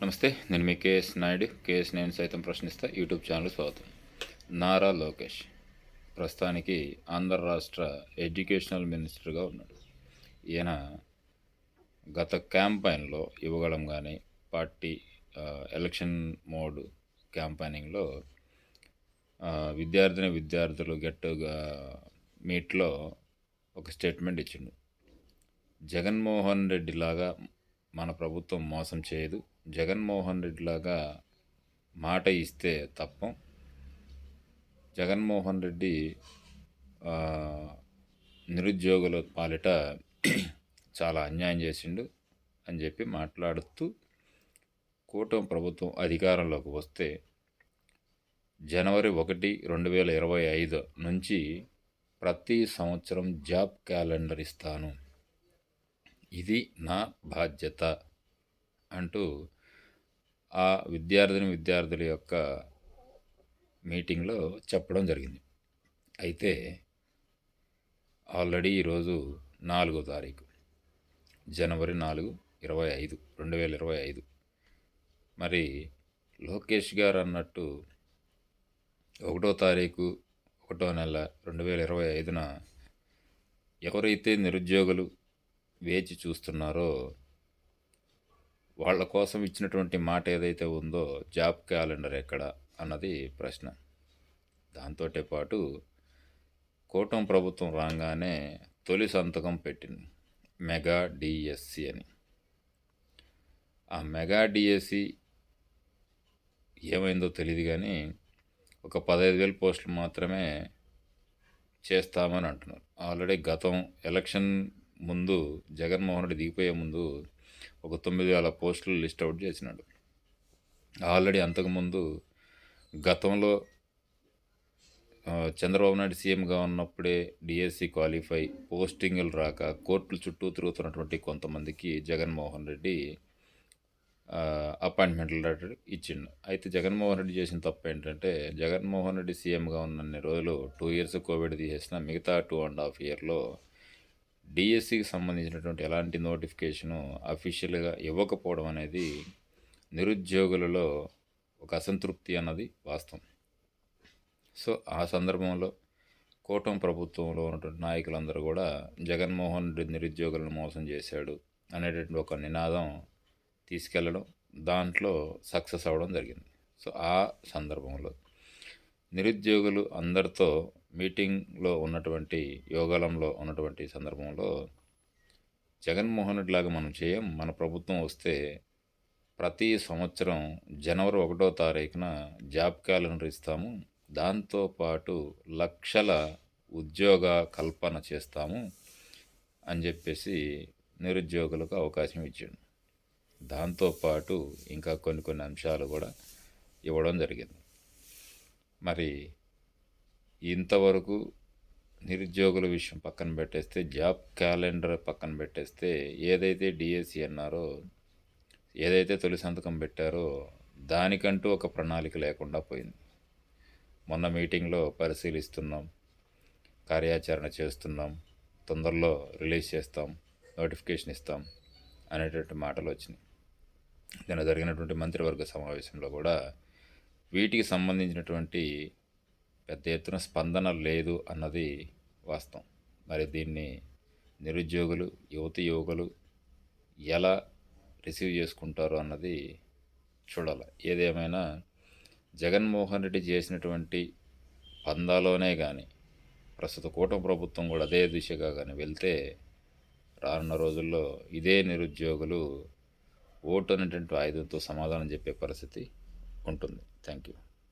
నమస్తే నేను మీ KS Naidu. KS నేను సైతం ప్రశ్నిస్తా. యూట్యూబ్ ఛానల్ స్వాగతం. నారా లోకేష్ ప్రస్తుతానికి ఆంధ్ర రాష్ట్ర ఎడ్యుకేషనల్ మినిస్టర్గా ఉన్నాడు. ఈయన గత క్యాంపైన్లో ఇవ్వగలం కానీ పార్టీ ఎలక్షన్ మోడ్ క్యాంపైనింగ్లో విద్యార్థిని విద్యార్థులు గట్టుగా మీట్లో ఒక స్టేట్మెంట్ ఇచ్చిండు. జగన్మోహన్ రెడ్డి లాగా మన ప్రభుత్వం మోసం చేయదు. జగన్మోహన్ రెడ్డిలాగా మాట ఇస్తే తప్పం. జగన్మోహన్ రెడ్డి నిరుద్యోగుల పాలిట చాలా అన్యాయం చేసిండు అని చెప్పి మాట్లాడుతూ కూటమి ప్రభుత్వం అధికారంలోకి వస్తే జనవరి ఒకటి రెండు వేల ఇరవై ఐదు నుంచి ప్రతి సంవత్సరం జాబ్ క్యాలెండర్ ఇస్తాను. ఇది నా బాధ్యత అంటూ ఆ విద్యార్థిని విద్యార్థుల యొక్క మీటింగ్లో చెప్పడం జరిగింది. అయితే ఆల్రెడీ ఈరోజు నాలుగో తారీఖు జనవరి నాలుగు ఇరవై ఐదు రెండు వేల ఇరవై ఐదు. మరి లోకేష్ గారు అన్నట్టు ఒకటో తారీఖు ఒకటో నెల రెండు వేల ఇరవై ఐదున ఎవరైతే నిరుద్యోగులు వేచి చూస్తున్నారో వాళ్ళ కోసం ఇచ్చినటువంటి మాట ఏదైతే ఉందో జాబ్ క్యాలెండర్ ఎక్కడ అన్నది ప్రశ్న. దాంతో పాటు కోటం ప్రభుత్వం రాగానే తొలి సంతకం పెట్టింది మెగా డిఎస్సి అని. ఆ మెగా డిఎస్సి ఏమైందో తెలియదు కానీ ఒక పదహైదు వేల పోస్టులు మాత్రమే చేస్తామని అంటున్నారు. ఆల్రెడీ గతం ఎలక్షన్ ముందు జగన్మోహన్ రెడ్డి దిగిపోయే ముందు ఒక తొమ్మిది వేల పోస్టులు లిస్ట్ అవుట్ చేసినాడు. ఆల్రెడీ అంతకుముందు గతంలో చంద్రబాబు నాయుడు సీఎంగా ఉన్నప్పుడే డిఎస్సి క్వాలిఫై పోస్టింగులు రాక కోర్టుల చుట్టూ తిరుగుతున్నటువంటి కొంతమందికి జగన్మోహన్ రెడ్డి అపాయింట్మెంట్లు లెటర్ ఇచ్చిండు. అయితే జగన్మోహన్ రెడ్డి చేసిన తప్పు ఏంటంటే జగన్మోహన్ రెడ్డి సీఎంగా ఉన్నన్ని రోజులు టూ ఇయర్స్ కోవిడ్ తీసేసిన మిగతా టూ అండ్ హాఫ్ ఇయర్లో డిఎస్సికి సంబంధించినటువంటి ఎలాంటి నోటిఫికేషను అఫీషియల్గా ఇవ్వకపోవడం అనేది నిరుద్యోగులలో ఒక అసంతృప్తి అన్నది వాస్తవం. సో ఆ సందర్భంలో కూటమి ప్రభుత్వంలో ఉన్నటువంటి నాయకులందరూ కూడా జగన్మోహన్ రెడ్డి నిరుద్యోగులను మోసం చేశాడు అనేటటువంటి ఒక నినాదం తీసుకెళ్ళడం దాంట్లో సక్సెస్ అవ్వడం జరిగింది. సో ఆ సందర్భంలో నిరుద్యోగులు అందరితో మీటింగ్లో ఉన్నటువంటి యోగాలంలో ఉన్నటువంటి సందర్భంలో జగన్మోహన్ రెడ్డిలాగా మనం చేయం మన ప్రభుత్వం వస్తే ప్రతి సంవత్సరం జనవరి ఒకటో తారీఖున జాబ్ క్యాలెండర్ ఇస్తాము. దాంతోపాటు లక్షల ఉద్యోగ కల్పన చేస్తాము అని చెప్పేసి నిరుద్యోగులకు అవకాశం ఇచ్చాడు. దాంతోపాటు ఇంకా కొన్ని కొన్ని అంశాలు కూడా ఇవ్వడం జరిగింది. మరి ఇంతవరకు నిరుద్యోగుల విషయం పక్కన పెట్టేస్తే జాబ్ క్యాలెండర్ పక్కన పెట్టేస్తే ఏదైతే డిఎస్సి అన్నారో ఏదైతే తొలి సంతకం పెట్టారో దానికంటూ ఒక ప్రణాళిక లేకుండా పోయింది. మొన్న మీటింగ్లో పరిశీలిస్తున్నాం కార్యాచరణ చేస్తున్నాం తొందరలో రిలీజ్ చేస్తాం నోటిఫికేషన్ ఇస్తాం అనేటువంటి మాటలు వచ్చినాయి. నిన్న జరిగినటువంటి మంత్రివర్గ సమావేశంలో కూడా వీటికి సంబంధించినటువంటి పెద్ద ఎత్తున స్పందన లేదు అన్నది వాస్తవం. మరి దీన్ని నిరుద్యోగులు యువతి యువకులు ఎలా రిసీవ్ చేసుకుంటారో అన్నది చూడాలి. ఏదేమైనా జగన్మోహన్ రెడ్డి చేసినటువంటి పందాలోనే కానీ ప్రస్తుత కూటమి ప్రభుత్వం కూడా అదే దిశగా కానీ వెళ్తే రానున్న రోజుల్లో ఇదే నిరుద్యోగులు ఓటు అనేటువంటి ఆయుధంతో సమాధానం చెప్పే పరిస్థితి ఉంటుంది. Thank you